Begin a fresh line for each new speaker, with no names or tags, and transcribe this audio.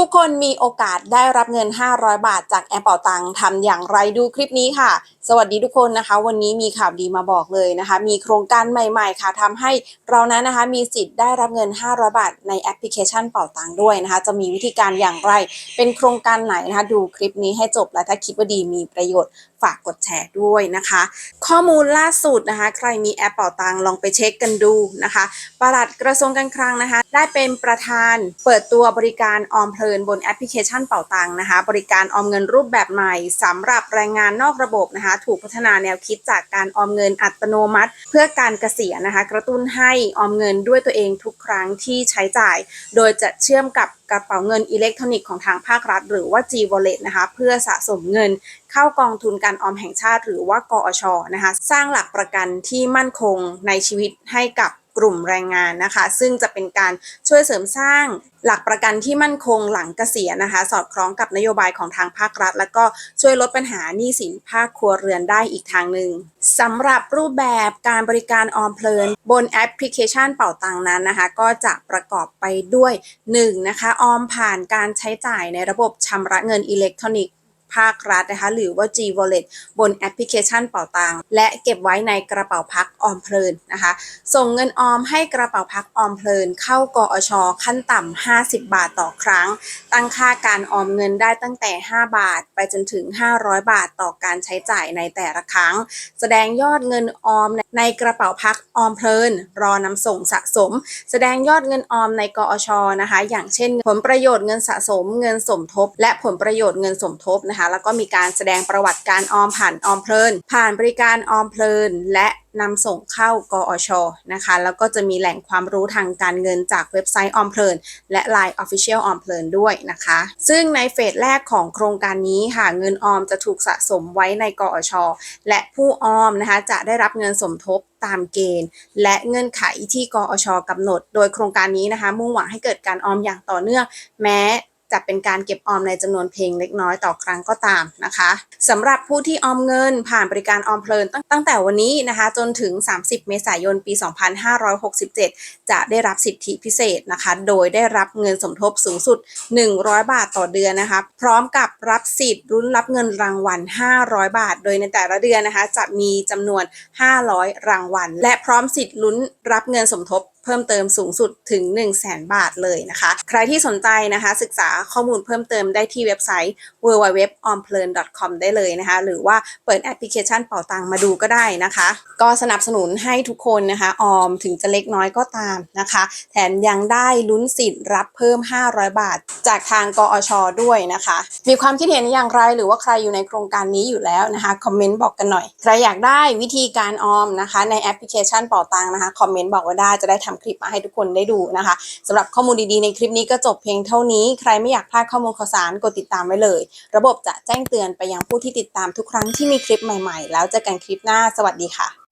ทุกคนมีโอกาสได้รับเงิน 500 บาทจากแอปเป่าตังค์ทำอย่างไรดูคลิปนี้ค่ะ สวัสดีทุกคนนะคะ วันนี้มีข่าวดีมาบอกเลยนะคะ มีโครงการใหม่ ๆ ค่ะทำให้เรานั้นนะคะมีสิทธิ์ได้รับเงิน 500 บาทในแอปพลิเคชันเป่าตังค์ด้วยนะคะ จะมีวิธีการอย่างไร เป็นโครงการไหนนะคะ ดูคลิปนี้ให้จบและถ้าคิดว่าดีมีประโยชน์ฝากกดแชร์ด้วยนะคะ ข้อมูลล่าสุดนะคะ ใครมีแอปเป่าตังลองไปเช็คกันดูนะคะปลัดกระทรวงการคลังนะคะ ได้เป็นประธานเปิดตัวบริการออมเพลินบนแอปพลิเคชันเป่าตังนะคะ บริการออมเงินรูปแบบใหม่สำหรับแรงงานนอกระบบนะคะ ถูกพัฒนาแนวคิดจากการออมเงินอัตโนมัติ เพื่อการเกษียณนะคะ กระตุ้นให้ออมเงินด้วยตัวเองทุกครั้งที่ใช้จ่าย โดยจะเชื่อมกับกระเป๋าเงินอิเล็กทรอนิกส์ของทางภาครัฐ หรือว่า G Wallet นะคะเพื่อสะสมเงินเข้ากองทุนการออมแห่งชาติ หรือว่ากอชนะคะสร้างหลักประกันที่มั่นคงในชีวิตให้กับ กลุ่มแรงงานนะคะ ซึ่งจะเป็นการช่วยเสริมสร้างหลักประกันที่มั่นคงหลังเกษียณนะคะ สอดคล้องกับนโยบายของทางภาครัฐ แล้วก็ช่วยลดปัญหาหนี้สินภาคครัวเรือนได้อีกทางหนึ่งสำหรับรูปแบบการบริการออมเพลิน บนแอปพลิเคชันเป่าตังนั้นนะคะ ก็จะประกอบไปด้วย 1. นะคะออมผ่านการใช้จ่ายในระบบชำระเงินอิเล็กทรอนิกส์ ภาครัฐนะคะหรือว่า G Wallet บนแอปพลิเคชันเป่าตังและเก็บไว้ในกระเป๋าพักออมเพลินนะคะ ส่งเงินออมให้กระเป๋าพักออมเพลิน เข้ากอชขั้นต่ำ50 บาทต่อครั้ง ตั้งค่าการออมเงินได้ตั้งแต่ 5 บาท ไปจนถึง 500 บาทต่อการใช้จ่ายในแต่ละครั้ง แสดงยอดเงินออม ในกระเป๋าพักออมเพลิน รอนำส่งสะสม แสดงยอดเงินออมในกอชนะคะ อย่างเช่น ผลประโยชน์เงินสะสม เงินสมทบ และผลประโยชน์เงินสมทบนะคะ แล้วก็มีการแสดงประวัติการออมผ่านออมเพลิน ผ่านบริการออมเพลิน และ นำส่งเข้ากอชนะคะ แล้วก็จะมีแหล่งความรู้ทางการเงินจากเว็บไซต์ออมเพลินและ Line Official ออมเพลินด้วยนะคะ ซึ่งในเฟสแรกของโครงการนี้ค่ะเงินออมจะถูกสะสมไว้ในกอชและผู้ออมนะคะจะได้รับเงินสมทบตามเกณฑ์ และเงื่อนไขที่กอชกำหนด โดยโครงการนี้นะคะ มุ่งหวังให้เกิดการออมอย่างต่อเนื่องแม้ จะเป็นการเก็บออมในจำนวนเพลงเล็กน้อยต่อครั้งก็ตามนะคะสำหรับผู้ที่ออมเงินผ่านบริการออมเพลินตั้งตั้งแต่วันนี้นะคะจนถึง 30 เมษายนปี 2567 จะได้รับสิทธิพิเศษนะคะ โดยได้รับเงินสมทบสูงสุด 100 บาทต่อเดือนนะคะ พร้อมกับรับสิทธิ์รุ้นรับเงินรางวัล 500 บาท โดยในแต่ละเดือนนะคะ จะมีจำนวน 500 รางวัล และพร้อมสิทธิ์ลุ้นรับเงินสมทบ เพิ่มเติมสูงสุดถึง 1 0 0 0 0แบาทเลยนะคะ ใครที่สนใจนะคะศึกษาข้อมูลเพิ่มเติมได้ที่เว็บไซต์ www.omplearn.com ได้เลยนะคะ หรือว่าเปิดแอปพลิเคชันเป่าตังมาดูก็ได้นะคะ ก็สนับสนุนให้ทุกคนนะคะ ออมถึงจะเล็กน้อยก็ตามนะคะ แถมยังได้ลุ้นสิทธิ์รับเพิ่ม 500 บาท จากทางกอชด้วยนะคะ มีความคิดเห็นอย่างไรหรือว่าใครอยู่ในโครงการนี้อยู่แล้วนะคะคอมเมนต์บอกกันหน่อยใครอยากได้วิธีการออมนะคะ ในแอปพลิเคชันเป่าตังนะคะคอมเมนต์บอกว่าได้จะได้ทำคลิปมาให้ทุกคนได้ดูนะคะสำหรับข้อมูลดีๆในคลิปนี้ก็จบเพียงเท่านี้ ใครไม่อยากพลาดข้อมูลข่าวสารกดติดตามไว้เลย ระบบจะแจ้งเตือนไปยังผู้ที่ติดตามทุกครั้งที่มีคลิปใหม่ๆ แล้วเจอกันคลิปหน้าสวัสดีค่ะ